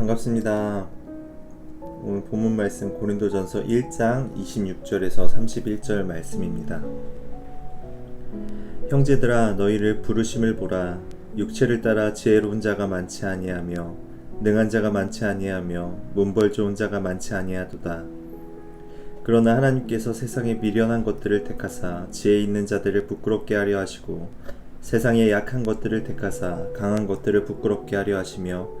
반갑습니다. 오늘 본문 말씀 고린도전서 1장 26절에서 31절 말씀입니다. 형제들아 너희를 부르심을 보라 육체를 따라 지혜로운 자가 많지 아니하며 능한 자가 많지 아니하며 문벌 좋은 자가 많지 아니하도다. 그러나 하나님께서 세상에 미련한 것들을 택하사 지혜 있는 자들을 부끄럽게 하려 하시고 세상에 약한 것들을 택하사 강한 것들을 부끄럽게 하려 하시며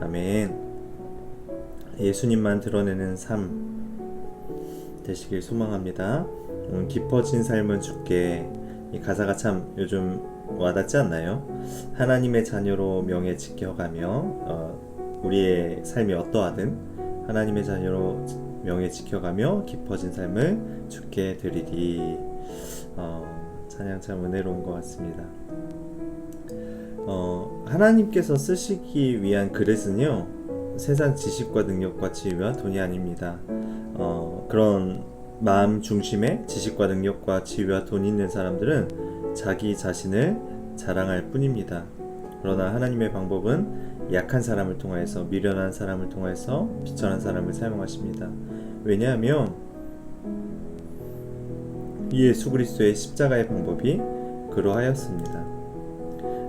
아멘. 예수님만 드러내는 삶 되시길 소망합니다. 음, 깊어진 삶은 주께 이 가사가 참 요즘 와닿지 않나요? 하나님의 자녀로 명예 지켜가며 어, 우리의 삶이 어떠하든 하나님의 자녀로 명예 지켜가며 깊어진 삶을 주께 드리리. 어, 찬양 참 은혜로운 것 같습니다. 어, 하나님께서 쓰시기 위한 그릇은요 세상 지식과 능력과 지위와 돈이 아닙니다. 어, 그런 마음 중심의 지식과 능력과 지위와 돈이 있는 사람들은 자기 자신을 자랑할 뿐입니다. 그러나 하나님의 방법은 약한 사람을 통하여서 미련한 사람을 통하여서 비천한 사람을 사용하십니다. 왜냐하면 이 예수 그리스도의 십자가의 방법이 그러하였습니다.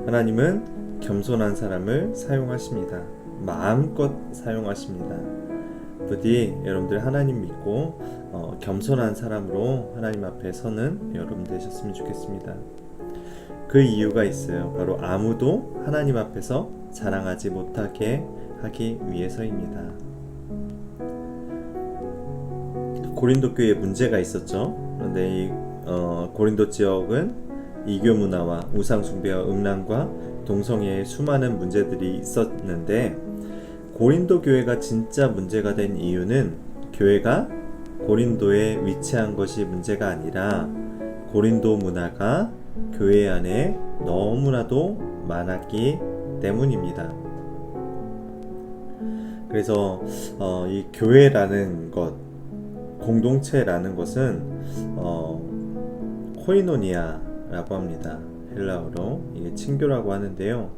하나님은 겸손한 사람을 사용하십니다. 마음껏 사용하십니다. 부디 여러분들 하나님 믿고 어, 겸손한 사람으로 하나님 앞에 서는 여러분 되셨으면 좋겠습니다. 그 이유가 있어요. 바로 아무도 하나님 앞에서 자랑하지 못하게 하기 위해서입니다. 고린도 교회에 문제가 있었죠. 그런데 이 어, 고린도 지역은 이교 문화와 우상 숭배와 음란과 동성애의 수많은 문제들이 있었는데 고린도 교회가 진짜 문제가 된 이유는 교회가 고린도에 위치한 것이 문제가 아니라 고린도 문화가 교회 안에 너무나도 많았기 때문입니다. 그래서 어, 이 교회라는 것, 공동체라는 것은 어, 코이노니아 라고 합니다. 헬라어로 이게 친교라고 하는데요.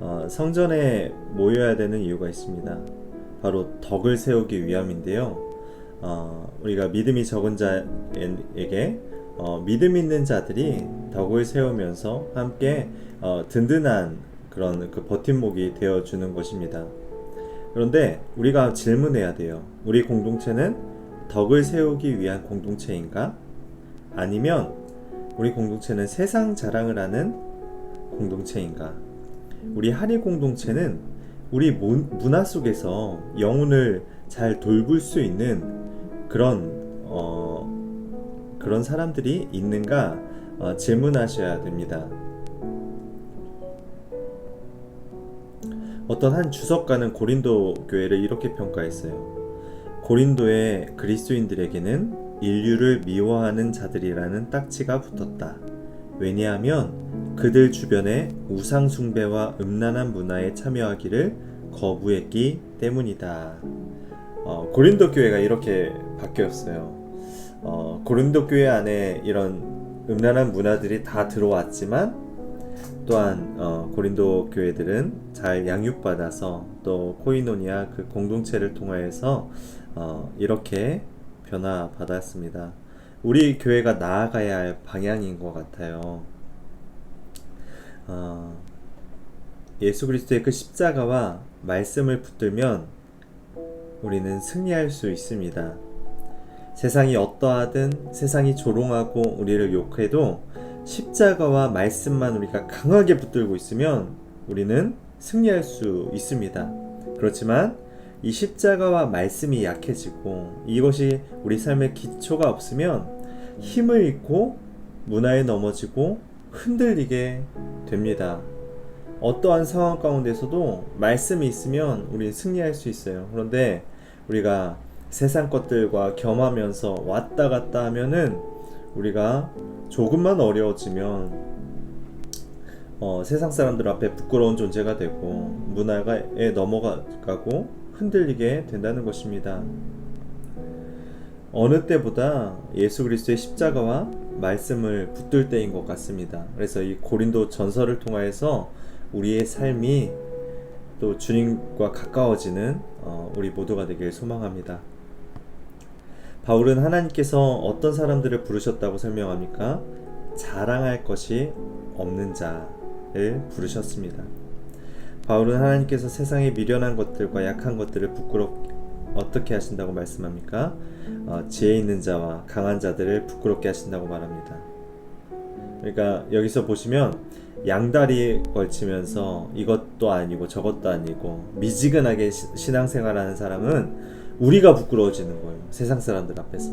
어, 성전에 모여야 되는 이유가 있습니다. 바로 덕을 세우기 위함인데요. 어, 우리가 믿음이 적은 자에게 어, 믿음 있는 자들이 덕을 세우면서 함께 어, 든든한 그런 그 버팀목이 되어 주는 것입니다. 그런데 우리가 질문해야 돼요. 우리 공동체는 덕을 세우기 위한 공동체인가? 아니면 우리 공동체는 세상 자랑을 하는 공동체인가? 우리 한일 공동체는 우리 문- 문화 속에서 영혼을 잘 돌볼 수 있는 그런 어, 그런 사람들이 있는가 어, 질문하셔야 됩니다. 어떤 한 주석가는 고린도 교회를 이렇게 평가했어요. 고린도의 그리스도인들에게는 인류를 미워하는 자들이라는 딱지가 붙었다. 왜냐하면 그들 주변에 우상 숭배와 음란한 문화에 참여하기를 거부했기 때문이다. 어, 고린도 교회가 이렇게 바뀌었어요. 어, 고린도 교회 안에 이런 음란한 문화들이 다 들어왔지만 또한 어, 고린도 교회들은 잘 양육받아서 또 코이노니아 그 공동체를 통하여서 어, 이렇게 변화받았습니다. 우리 교회가 나아가야 할 방향인 것 같아요. 어, 예수 그리스도의 그 십자가와 말씀을 붙들면 우리는 승리할 수 있습니다. 세상이 어떠하든 세상이 조롱하고 우리를 욕해도 십자가와 말씀만 우리가 강하게 붙들고 있으면 우리는 승리할 수 있습니다. 그렇지만 이 십자가와 말씀이 약해지고 이것이 우리 삶의 기초가 없으면 힘을 잃고 문화에 넘어지고 흔들리게 됩니다. 어떠한 상황 가운데서도 말씀이 있으면 우리는 승리할 수 있어요. 그런데 우리가 세상 것들과 겸하면서 왔다 갔다 하면은 우리가 조금만 어려워지면 어, 세상 사람들 앞에 부끄러운 존재가 되고 문화에 넘어가고 흔들리게 된다는 것입니다. 어느 때보다 예수 그리스도의 십자가와 말씀을 붙들 때인 것 같습니다. 그래서 이 고린도 전설을 통하여서 우리의 삶이 또 주님과 가까워지는 어, 우리 모두가 되길 소망합니다. 바울은 하나님께서 어떤 사람들을 부르셨다고 설명합니까? 자랑할 것이 없는 자를 부르셨습니다. 바울은 하나님께서 세상의 미련한 것들과 약한 것들을 부끄럽 어떻게 하신다고 말씀합니까? 어, 지혜 있는 자와 강한 자들을 부끄럽게 하신다고 말합니다. 그러니까 여기서 보시면 양다리 걸치면서 이것도 아니고 저것도 아니고 미지근하게 시- 신앙생활하는 사람은 우리가 부끄러워지는 거예요. 세상 사람들 앞에서.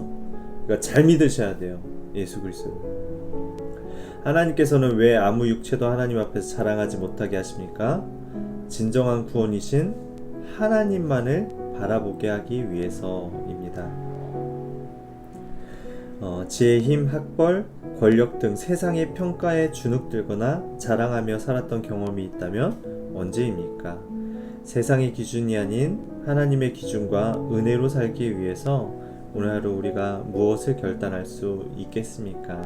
그러니까 잘 믿으셔야 돼요. 예수 그리스도. 하나님께서는 왜 아무 육체도 하나님 앞에서 자랑하지 못하게 하십니까? 진정한 구원이신 하나님만을 바라보게 하기 위해서입니다. 어, 지혜, 힘, 학벌, 권력 등 세상의 평가에 주눅들거나 자랑하며 살았던 경험이 있다면 언제입니까? 세상의 기준이 아닌 하나님의 기준과 은혜로 살기 위해서 오늘 하루 우리가 무엇을 결단할 수 있겠습니까?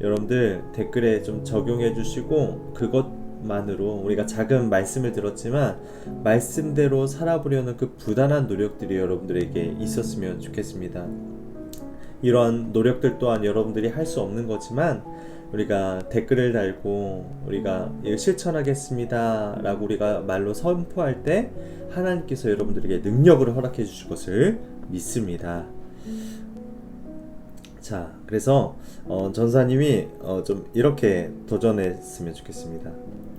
여러분들 댓글에 좀 적용해 주시고 그것만으로 우리가 작은 말씀을 들었지만 말씀대로 살아보려는 그 부단한 노력들이 여러분들에게 있었으면 좋겠습니다. 이런 노력들 또한 여러분들이 할 수 없는 거지만 우리가 댓글을 달고 우리가 실천하겠습니다 라고 우리가 말로 선포할 때 하나님께서 여러분들에게 능력을 허락해 주실 것을 믿습니다. 자, 그래서 어, 전사님이 어, 좀 이렇게 도전했으면 좋겠습니다.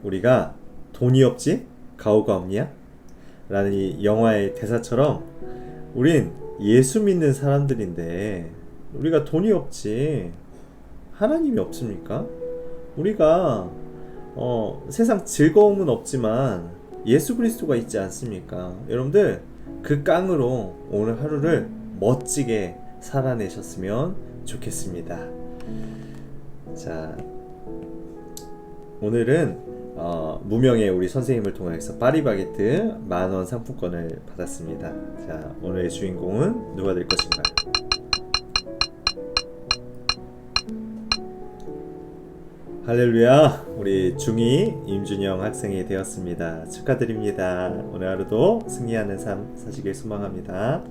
우리가 돈이 없지 가오가 없냐? 라는 이 영화의 대사처럼 우린 예수 믿는 사람들인데 우리가 돈이 없지 하나님이 없습니까? 우리가 어, 세상 즐거움은 없지만 예수 그리스도가 있지 않습니까? 여러분들 그 깡으로 오늘 하루를 멋지게 살아내셨으면 좋겠습니다. 자, 오늘은 어, 무명의 우리 선생님을 통해서 파리바게트 만원 상품권을 받았습니다. 자, 오늘의 주인공은 누가 될 것인가요? 할렐루야! 우리 중2 임준영 학생이 되었습니다. 축하드립니다. 오늘 하루도 승리하는 삶 사시길 소망합니다.